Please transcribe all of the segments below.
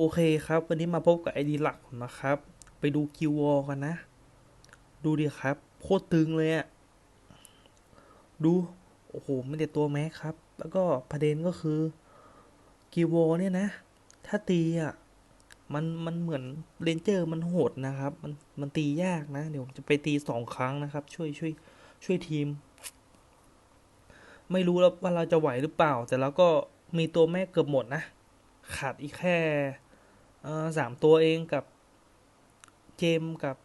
โอเคครับ วันนี้มาพบกับไอดีหลักผมนะครับ ไปดูกิววอลกันนะ ดูดิครับ โคตรตึงเลยอะดู โอ้โหไม่แต่ตัวแม็กครับ แล้วก็ประเด็นก็คือกิววอลเนี่ยนะ ถ้าตีอะมันมันเหมือนเรนเจอร์มันโหดนะครับ มันมันตียากนะ เดี๋ยวผมจะไปตีสองครั้งนะครับ ช่วยช่วยช่วยทีม ไม่รู้แล้วว่าเราจะไหวหรือเปล่า แต่เราก็มีตัวแม่เกือบหมดนะขาดอีกแค่ สามตัวเองกับเจมกับ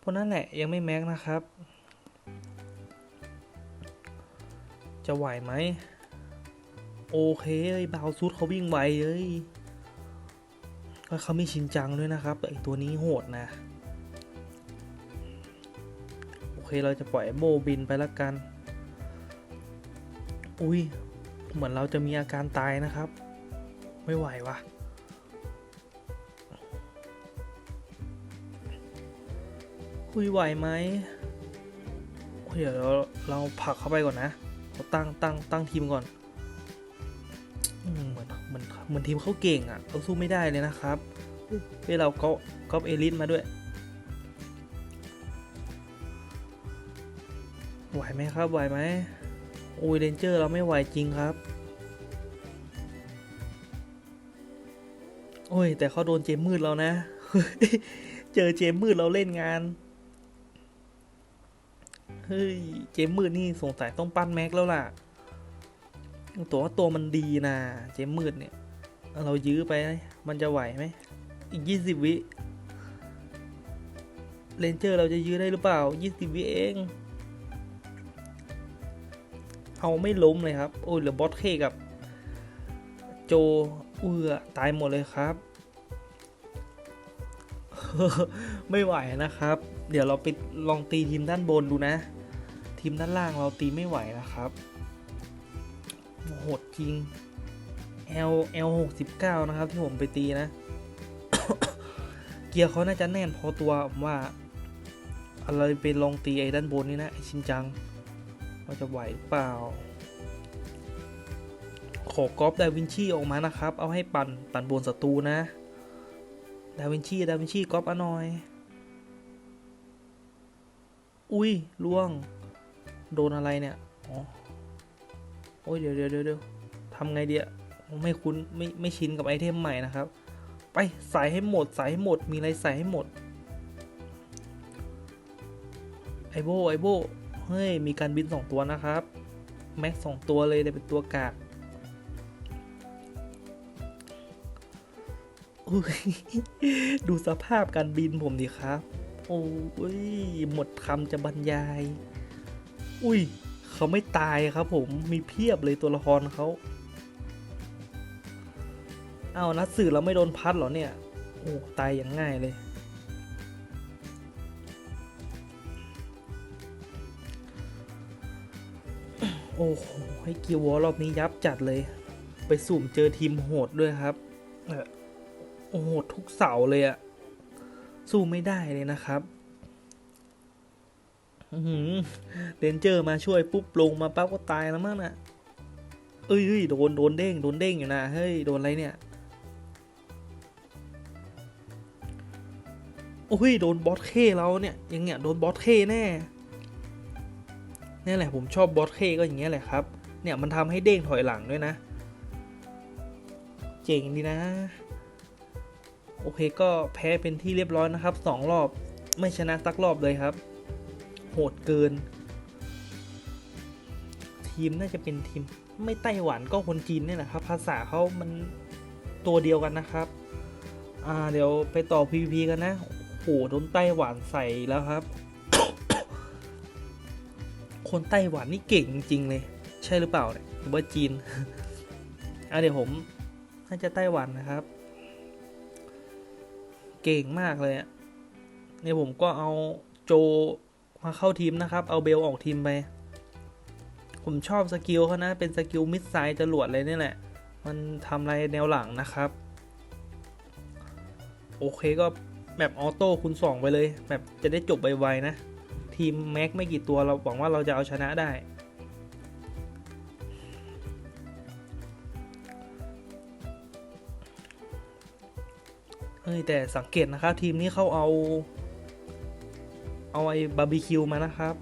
พวกนั้นแหละยังไม่แม็กนะครับ จะไหวไหม โอเคเลยบาวซูดเขาวิ่งไวเลยก็เขามีชินจังด้วยนะครับไอตัวนี้โหดนะ โอเคเราจะปล่อยโบบินไปละกัน อุ้ยเหมือนเราจะมีอาการตายนะครับ ไม่ไหวว่ะ คุยไหวไหมเดี๋ยวเราเราผักเข้าไปก่อนนะเราตั้งตั้งตั้งทีมก่อนเหมือนเหมือนเหมือนทีมเขาเก่งอะ่ะเราสู้ไม่ได้เลยนะครับเฮ้ยเราก็ก็เอลิสมาด้วย ไหวไหมครับไหวไหมโอ้ยเรนเจอร์เราไม่ไหวจริงครับ โอ้ยแต่เขาโดนเจมมืดแล้วนะ เจอเจมมืดเราเล่นงาน เฮ้ย เจมมืดนี่สงสัยต้องปั้นแม็กแล้วล่ะ ตัวว่าตัวมันดีนะเจมมืดเนี่ย เรายื้อไป มันจะไหวไหม อีกยี่สิบวิเรนเจอร์เราจะยื้อได้หรือเปล่ายี่สิบวิเอง เอาไม่ล้มเลยครับ โอ้ยเหลือบอสเคกับ โจเอือตายหมดเลยครับไม่ไหวนะครับ เดี๋ยวเราไปลองตีทีมด้านบนดูนะ ทีมด้านล่างเราตีไม่ไหวนะครับโหดจริง L L หกสิบเก้านะครับ ที่ผมไปตีนะ เกียร์เขาน่าจะแน่นพอตัวผมว่าอะไรไปลองตีไอ้ด้านบนนี่นะไอ้ชินจังว่าจะไหวหรือเปล่า ขอกอล์ฟดาวินชีออกมานะครับ เอาให้ปั่นปั่นบนศัตรูนะ ดาวินชีดาวินชีกอล์ฟอะหน่อย อุ้ยล่วง โดนอะไรเนี่ยอ๋อโอ้ยเดี๋ยวเดี๋ยวเดี๋ยวเดี๋ยวทำไงเดียไม่คุ้นไม่ไม่ชินกับไอเทมใหม่นะครับ ไปใส่ให้หมดใส่ให้หมดมีอะไรใส่ให้หมดไอโบไอโบเฮ้ย มีการบินสองตัวนะครับ แม็กสองตัวเลยแต่เป็นตัวกากดูสภาพการบินผมดิครับ โอ้ย หมดคำจะบรรยาย อุ้ย เขาไม่ตายครับผมมีเพียบเลยตัวละครเขาเอานัดสื่อเราไม่โดนพัดหรอเนี่ย โอ้ตายอย่างง่ายเลย โอ้โหให้กิววอลรอบนี้ยับจัดเลย ไปสุ่มเจอทีมโหดด้วยครับโอ้โหทุกเสาเลยอะสู้ไม่ได้เลยนะครับ เรนเจอร์มาช่วยปุ๊บลงมาปั๊บก็ตายแล้วมั้งน่ะเอ้ยเอ้ยโดนโดนเด้งโดนเด้งอยู่นะเฮ้ยโดนอะไรเนี่ยโอ้ยโดนบอสเคเราเนี่ยย่างเงี้ยโดนบอสเคแน่นี่แหละผมชอบบอสเคก็อย่างเงี้ยแหละครับ เนี่ยมันทำให้เด้งถอยหลังด้วยนะ เจ๋งดีนะ โอเคก็แพ้เป็นที่เรียบร้อยนะครับสองรอบไม่ชนะสักรอบเลยครับ หดเกิน ทีมน่าจะเป็นทีมไม่ไต้หวันก็คนจีนเนี่ยแหละครับ ภาษาเขามันตัวเดียวกันนะครับ อ่า เดี๋ยวไปต่อ PVP กันนะโหโดนไต้หวันใส่แล้วครับ คนไต้หวันนี่เก่งจริงเลย ใช่หรือเปล่าเนี่ยหรือว่าจีน อะเดี๋ยวผมน่าจะไต้หวันนะครับ เก่งมากเลยอะเนี่ยผมก็เอาโจ มาเข้าทีมนะครับ เอาเบลออกทีมไป ผมชอบสกิลเขานะ เป็นสกิลมิดไซด์จรวดเลยนี่แหละ มันทำอะไรแนวหลังนะครับ โอเคก็แบบออโต้คูณสองไปเลยแบบจะได้จบไวๆนะ ทีมแม็กไม่กี่ตัวเราหวังว่าเราจะเอาชนะได้เฮ้ยแต่สังเกตนะครับ ทีมนี้เขาเอา เอาไอ้บาร์บีคิวมานะครับ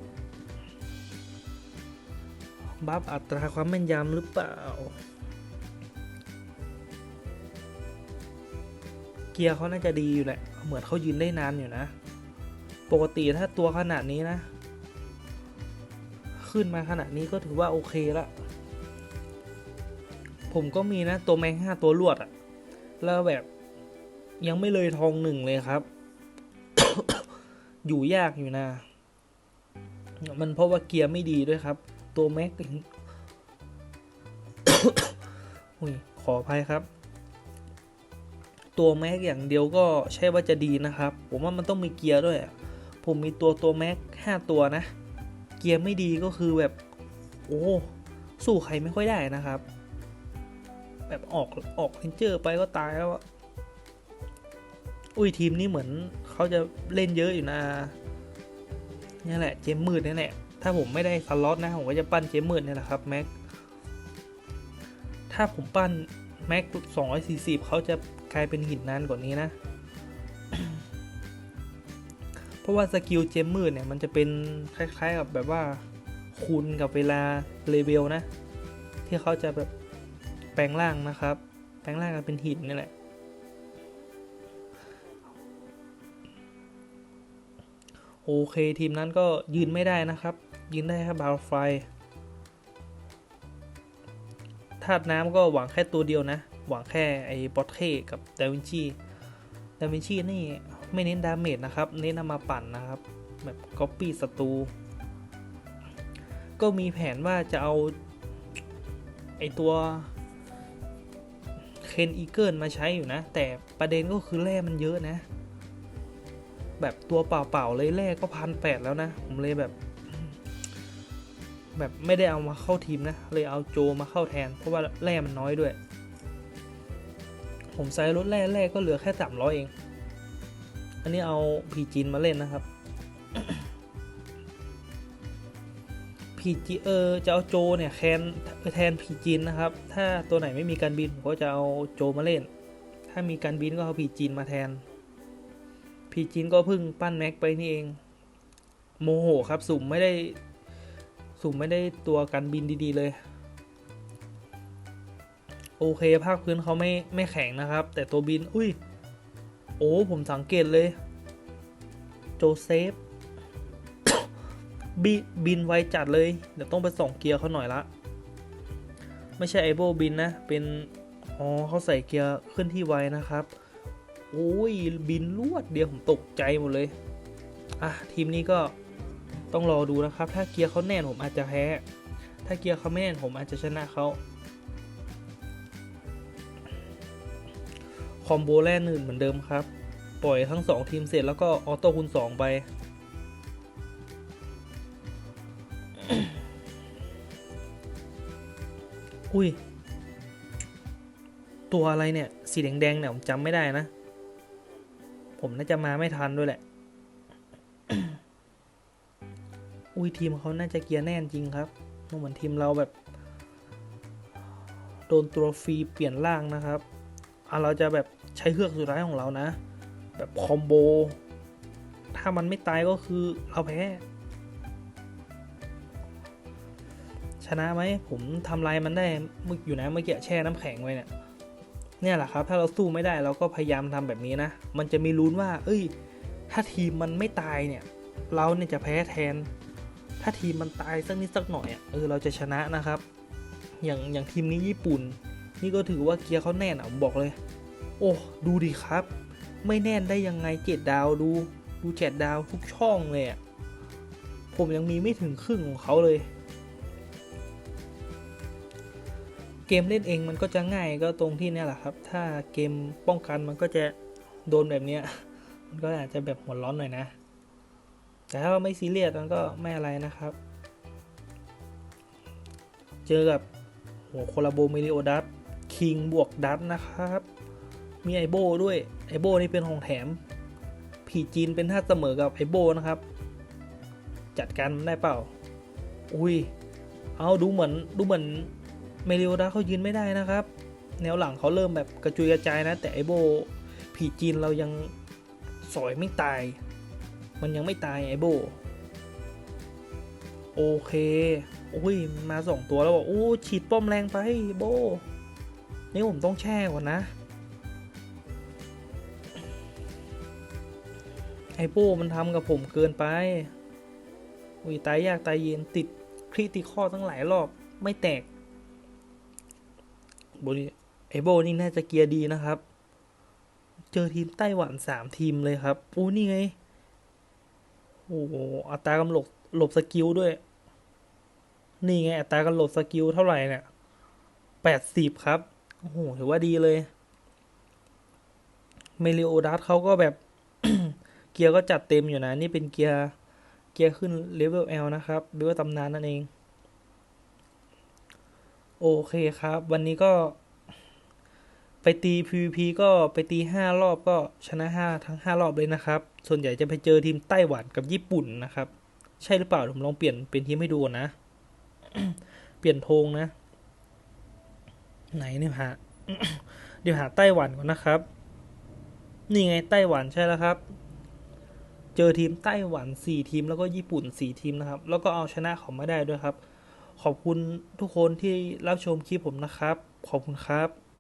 บัฟอัตราความแม่นยำหรือเปล่า เกียร์เขาน่าจะดีอยู่แหละ เหมือนเขายืนได้นานอยู่นะ ปกติถ้าตัวขนาดนี้นะ ขึ้นมาขนาดนี้ก็ถือว่าโอเคละผมก็มีนะตัวแมงห้าตัวลวดอะแล้วแบบยังไม่เลยทองหนึ่งเลยครับ อยู่ยากอยู่นะ มันเพราะว่าเกียร์ไม่ดีด้วยครับ ตัวแม็กอุ้ยขออภัยครับ ตัวแม็กอย่างเดียวก็ใช่ว่าจะดีนะครับ ผมว่ามันต้องมีเกียร์ด้วย ผมมีตัวตัวแม็กห้าตัวนะ เกียร์ไม่ดีก็คือแบบ โอ้สู้ใครไม่ค่อยได้นะครับ แบบออกออกเรนเจอร์ไปก็ตายแล้วอุ้ยทีมนี้เหมือน เขาจะเล่นเยอะอยู่นะนี่แหละเจมมืดนี่แหละ ถ้าผมไม่ได้สล็อตนะผมก็จะปั้นเจมมืดนี่แหละครับแม็ก ถ้าผมปั้นแม็กสองร้อยสี่สิบเขาจะกลายเป็นหินนานกว่านี้นะ เพราะว่าสกิลเจมมืดเนี่ยมันจะเป็นคล้ายๆกับแบบว่าคูณกับเวลาเลเวลนะ ที่เขาจะแบบแปลงร่างนะครับ แปลงร่างกันเป็นหินนี่แหละ โอเคทีมนั้นก็ยืนไม่ได้นะครับ ยืนได้แค่บาร์ไฟธาตุน้ำก็หวังแค่ตัวเดียวนะ หวังแค่ไอ้บอทเทกับดาวินชีดาวินชีนี่ไม่เน้นดาเมจนะครับ เน้นเอามาปั่นนะครับ แบบก๊อปปี้ศัตรูก็มีแผนว่าจะเอาไอตัวเคนอีเกิลมาใช้อยู่นะ แต่ประเด็นก็คือแร่มันเยอะนะ แบบตัวเปล่าๆเลยแร่ก็พันแปดแล้วนะ ผมเลยแบบ แบบไม่ได้เอามาเข้าทีมนะ เลยเอาโจมาเข้าแทน เพราะว่าแร่มันน้อยด้วย ผมใส่รถแร่แร่ก็เหลือแค่สามร้อยเอง อันนี้เอาพีจีนมาเล่นนะครับพีจีเออจะเอาโจเนี่ยแคนแทนพีจีนนะครับ ถ้าตัวไหนไม่มีการบินผมก็จะเอาโจมาเล่น ถ้ามีการบินก็เอาพีจีนมาแทน พีจีนก็เพิ่งปั้นแม็กไปนี่เอง โมโหครับสุ่มไม่ได้ สุ่มไม่ได้ตัวการบินดีๆเลย โอเคภาคพื้นเขาไม่ไม่แข็งนะครับ แต่ตัวบิน อุ้ย โอ้ผมสังเกตเลย โจเซฟบบินไวจัดเลย เดี๋ยวต้องไปส่องเกียร์เขาหน่อยละ ไม่ใช่ไอโบบินนะ เป็น อ๋อเขาใส่เกียร์ขึ้นที่ไวนะครับ โอ้ยบินลวดเดียวผมตกใจหมดเลย อะทีมนี้ก็ต้องรอดูนะครับ ถ้าเกียร์เขาแน่นผมอาจจะแพ้ ถ้าเกียร์เขาไม่แน่นผมอาจจะชนะเขาคอมโบแรกหนึ่งเหมือนเดิมครับ ปล่อยทั้ง 2 ทีมเสร็จแล้วก็ออโต้คูณ2 ไปอุ้ย ตัวอะไรเนี่ย สีแดงๆเนี่ย ผมจำไม่ได้นะ ผมน่าจะมาไม่ทันด้วยแหละ อุ้ยทีมเขาน่าจะเกียร์แน่นจริงครับเหมือนทีมเราแบบ โดนตัวฟรีเปลี่ยนร่างนะครับอะเราจะแบบใช้เครื่องสุดท้ายของเรานะ แบบคอมโบ ถ้ามันไม่ตายก็คือเราแพ้ ชนะไหมผมทำลายมันได้มื่ออยู่นะเมื่อกี้แช่น้ำแข็งไว้เนี่ย เนี่ยแหละครับ ถ้าเราสู้ไม่ได้เราก็พยายามทำแบบนี้นะ มันจะมีลุ้นว่า เอ้ย ถ้าทีมมันไม่ตายเนี่ย เราเนี่ยจะแพ้แทน ถ้าทีมมันตายสักนิดสักหน่อยอะเออเราจะชนะนะครับ อย่างอย่างทีมนี้ญี่ปุ่น นี่ก็ถือว่าเกียร์เขาแน่นอะผมบอกเลย โอ้ดูดิครับ ไม่แน่นได้ยังไงเจ็ดดาวดู ดูเจ็ดดาวทุกช่องเลยอะผมยังมีไม่ถึงครึ่งของเขาเลย เกมเล่นเองมันก็จะง่ายก็ตรงที่เนี่ยแหละครับ ถ้าเกมป้องกันมันก็จะโดนแบบเนี้ย มันก็อาจจะแบบหัวร้อนหน่อยนะ แต่ถ้าไม่ซีเรียสมันก็ไม่อะไรนะครับ เจอกับหัวโคลาโบมิลิโอดัสคิงบวกดัตนะครับ มีไอโบด้วย ไอโบนี่เป็นของแถม ผีจีนเป็นท่าเสมอกับไอโบนะครับ จัดการได้เปล่า อุ้ย เอาดูเหมือนดูเหมือน เมลิโอดัสเขายืนไม่ได้นะครับ แนวหลังเขาเริ่มแบบกระจุยกระจายนะ แต่ไอโบผีจีนเรายังสอยไม่ตาย มันยังไม่ตายไอโบ โอเคโอ้ยมาสองตัวแล้วบอกโอ้ฉีดป้อมแรงไปโบ นี่ผมต้องแช่ก่อนนะ ไอโบมันทำกับผมเกินไปอุ้ยตายยากตายเย็นติดคริติคอตั้งหลายรอบไม่แตก บนี่ไอโบนี่น่าจะเกียร์ดีนะครับ เจอทีมไต้หวันสามทีมเลยครับโอ้นี่ไง โอ้โหอัตรากำหลบหลบสกิลด้วย นี่ไง อัตรากำหลบสกิลเท่าไหร่เนี่ยแปดสิบครับ โอ้โห ถือว่าดีเลย เมลิโอดัสเขาก็แบบ เกียร์ก็จัดเต็มอยู่นะ นี่เป็นเกียร์ เกียร์ขึ้นเลเวล L นะครับเลเวลตำนานนั่นเอง โอเคครับ วันนี้ก็ ไปตี PVP ก็ไปตีห้ารอบก็ชนะห้าทั้งห้ารอบเลยนะครับ ส่วนใหญ่จะไปเจอทีมไต้หวันกับญี่ปุ่นนะครับ ใช่หรือเปล่าผมลองเปลี่ยนเป็นทีมให้ดูนะ เปลี่ยนธงนะ ไหนเนี่ยหาเดี๋ยวหาไต้หวันก่อนนะครับ นี่ไงไต้หวันใช่แล้วครับ เจอทีมไต้หวันสี่ทีมแล้วก็ญี่ปุ่นสี่ทีมนะครับ แล้วก็เอาชนะเขามาได้ด้วยครับ ขอบคุณทุกคนที่รับชมคลิปผมนะครับ ขอบคุณครับ